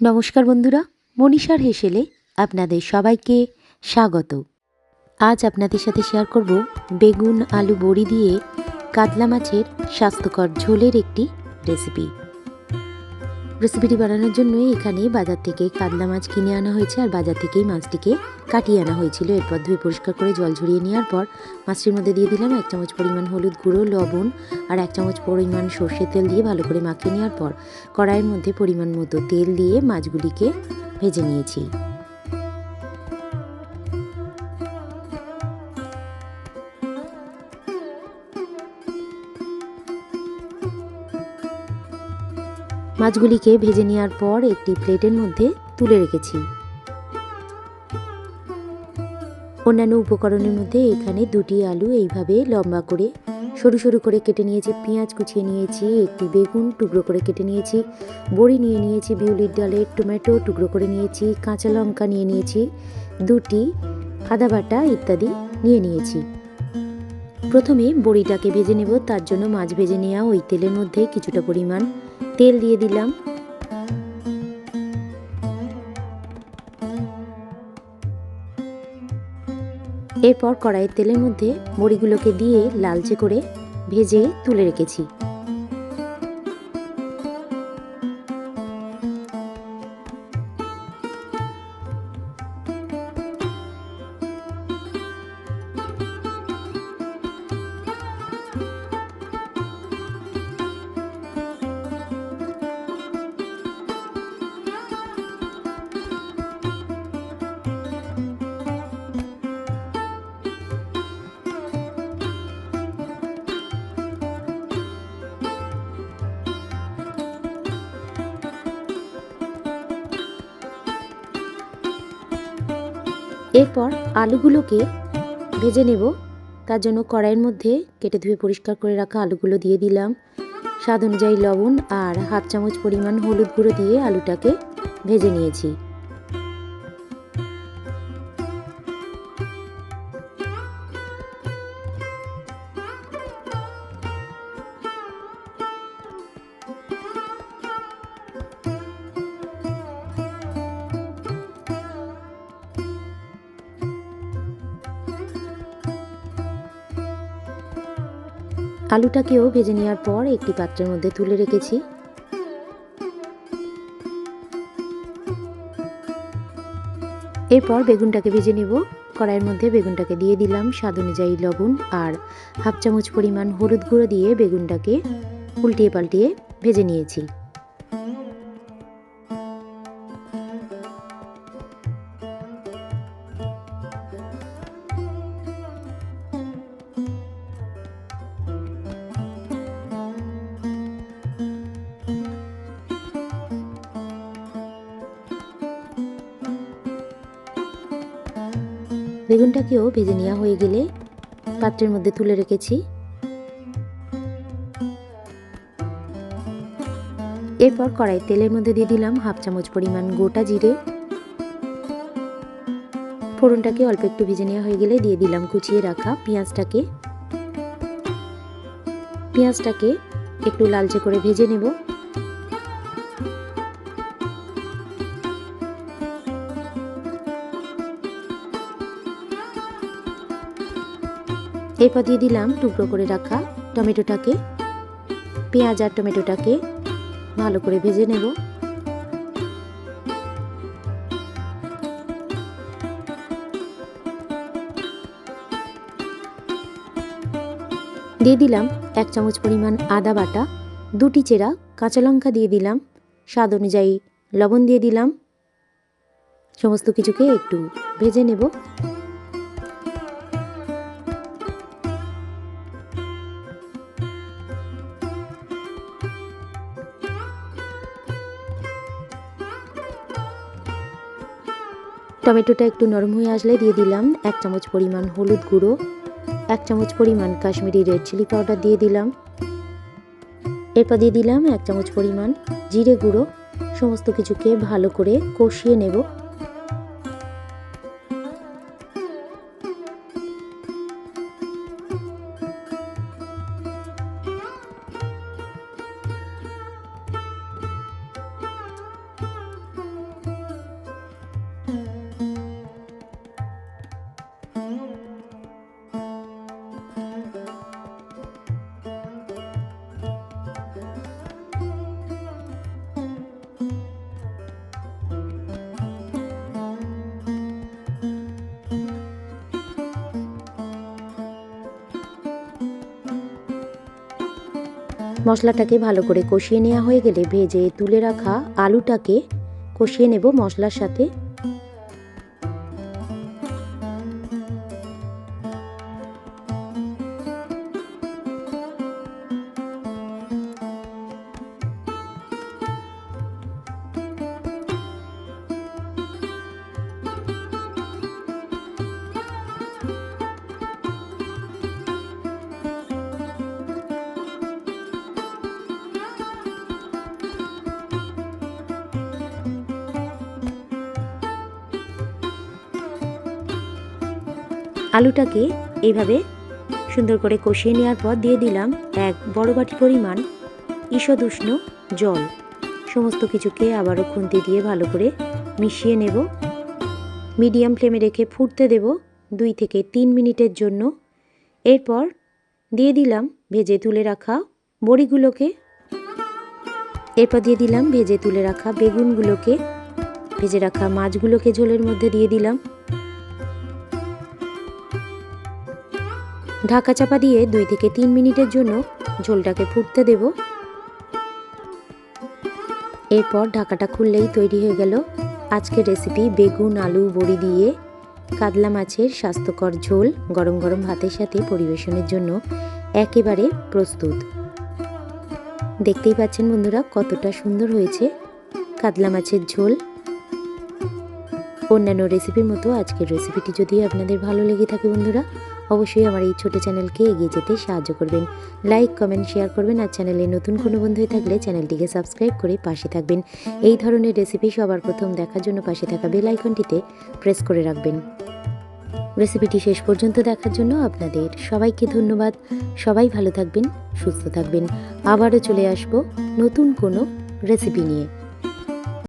নমস্কার বন্ধুরা, মনীষার হেসেলে আপনাদের সবাইকে স্বাগত। আজ আপনাদের সাথে শেয়ার করব বেগুন, আলু বড়ি দিয়ে কাতলা মাছের স্বাস্থ্যকর ঝোলের একটি রেসিপি রেসিপিটি বানানোর জন্যই এখানে বাজার থেকে কাতলা মাছ কিনে আনা হয়েছে আর বাজার থেকেই মাছটিকে কাটিয়ে আনা হয়েছিল। এরপর ধুয়ে পরিষ্কার করে জল ঝরিয়ে নেওয়ার পর মাছটির মধ্যে দিয়ে দিলাম এক চামচ পরিমাণ হলুদ গুঁড়ো, লবণ আর এক চামচ পরিমাণ সর্ষের তেল দিয়ে ভালো করে মাখিয়ে নেওয়ার পর কড়াইয়ের মধ্যে পরিমাণ মতো তেল দিয়ে মাছগুলিকে ভেজে নিয়েছি। মাছগুলিকে ভেজে নেওয়ার পর একটি প্লেটের মধ্যে তুলে রেখেছি। অন্যান্য উপকরণের মধ্যে এখানে দুটি আলু এইভাবে লম্বা করে সরু সরু করে কেটে নিয়েছি, পেঁয়াজ কুচিয়ে নিয়েছি, একটি বেগুন টুকরো করে কেটে নিয়েছি, বড়ি নিয়ে নিয়েছি, বিউলির ডালের টমেটো টুকরো করে নিয়েছি, কাঁচা লঙ্কা নিয়ে নিয়েছি, দুটি আদা বাটা ইত্যাদি নিয়ে নিয়েছি। প্রথমে বড়িটাকে ভেজে নেব, তার জন্য মাছ ভেজে নেওয়া ওই তেলের মধ্যে কিছুটা পরিমাণ তেল দিয়ে দিলাম। এরপর কড়াইয়ের তেলের মধ্যে বড়িগুলোকে দিয়ে লালচে করে ভেজে তুলে রেখেছি। এরপর আলুগুলোকে ভেজে নেব। তার জন্য কড়াইয়ের মধ্যে কেটে ধুয়ে পরিষ্কার করে রাখা আলুগুলো দিয়ে দিলাম। স্বাদ অনুযায়ী লবণ আর হাফ চামচ পরিমাণ হলুদ গুঁড়ো দিয়ে আলুটাকে ভেজে নিয়েছি। আলুটাকেও ভেজে নেওয়ার পর একটি পাত্রের মধ্যে তুলে রেখেছি। এরপর বেগুনটাকে ভেজে নেব। কড়াইয়ের মধ্যে বেগুনটাকে দিয়ে দিলাম স্বাদ অনুযায়ী লবণ আর হাফ চামচ পরিমাণ হলুদ গুঁড়ো দিয়ে বেগুনটাকে উল্টিয়ে পাল্টিয়ে ভেজে নিয়েছি। বেগুনটাকেও ভেজে নেওয়া হয়ে গেলে পাত্রের মধ্যে তুলে রেখেছি। এরপর কড়াই তেলের মধ্যে দিয়ে দিলাম হাফ চামচ পরিমাণ গোটা জিরে। ফোড়নটাকে অল্প একটু ভেজে নেওয়া হয়ে গেলে দিয়ে দিলাম কুচিয়ে রাখা পেঁয়াজটাকে। পেঁয়াজটাকে একটু লালচে করে ভেজে নেব। এরপর দিয়ে দিলাম টুকরো করে রাখা টমেটোটাকে। পেঁয়াজ আর টমেটোটাকে ভালো করে ভেজে নেব। দিয়ে দিলাম এক চামচ পরিমাণ আদা বাটা, দুটি চেরা কাঁচা লঙ্কা দিয়ে দিলাম, স্বাদ অনুযায়ী লবণ দিয়ে দিলাম। সমস্ত কিছুকে একটু ভেজে নেব। টমেটোটা একটু নরম হয়ে আসলে দিয়ে দিলাম। এক চামচ পরিমাণ হলুদ গুঁড়ো, এক চামচ পরিমাণ কাশ্মীরি রেড চিলি পাউডার দিয়ে দিলাম। এরপর দিয়ে দিলাম এক চামচ পরিমাণ জিরে গুঁড়ো। সমস্ত কিছুকে ভালো করে কষিয়ে নেব। মশলাটাকে ভালো করে কষিয়ে নেওয়া হয়ে গেলে ভেজে তুলে রাখা আলুটাকে কষিয়ে নেব মশলার সাথে। আলুটাকে এইভাবে সুন্দর করে কষিয়ে নেওয়ার পর দিয়ে দিলাম এক বড় বাটি পরিমাণ ঈষদ উষ্ণ জল। সমস্ত কিছুকে আবারও খুন্তি দিয়ে ভালো করে মিশিয়ে নেব। মিডিয়াম ফ্লেমে রেখে ফুটতে দেব দুই থেকে তিন মিনিটের জন্য। এরপর দিয়ে দিলাম ভেজে তুলে রাখা বড়িগুলোকে। এরপর দিয়ে দিলাম ভেজে তুলে রাখা বেগুনগুলোকে। ভেজে রাখা মাছগুলোকে ঝোলের মধ্যে দিয়ে দিলাম। ঢাকা চাপা দিয়ে দুই থেকে তিন মিনিটের জন্য ঝোলটাকে ফুটতে দেব। এরপর ঢাকাটা খুললেই তৈরি হয়ে গেল আজকের রেসিপি বেগুন, আলু, বড়ি দিয়ে কাতলা মাছের স্বাস্থ্যকর ঝোল গরম গরম ভাতের সাথে পরিবেশনের জন্য একেবারে প্রস্তুত। দেখতেই পাচ্ছেন বন্ধুরা কতটা সুন্দর হয়েছে কাতলা মাছের ঝোল। অন্যান্য রেসিপির মতো আজকের রেসিপিটি যদি আপনাদের ভালো লেগে থাকে বন্ধুরা, অবশ্যই আমার এই ছোট চ্যানেলকে এগিয়ে যেতে সাহায্য করবেন। লাইক কমেন্ট শেয়ার করবেন আর চ্যানেলে নতুন কোনো বন্ধু থাকলে চ্যানেলটিকে সাবস্ক্রাইব করে পাশে থাকবেন। এই ধরনের রেসিপি সবার প্রথম দেখার জন্য পাশে থাকা বেল আইকনটিতে প্রেস করে রাখবেন। রেসিপিটি শেষ পর্যন্ত দেখার জন্য আপনাদের সবাইকে ধন্যবাদ। সবাই ভালো থাকবেন, সুস্থ থাকবেন। আবারও চলে আসব নতুন কোনো রেসিপি নিয়ে।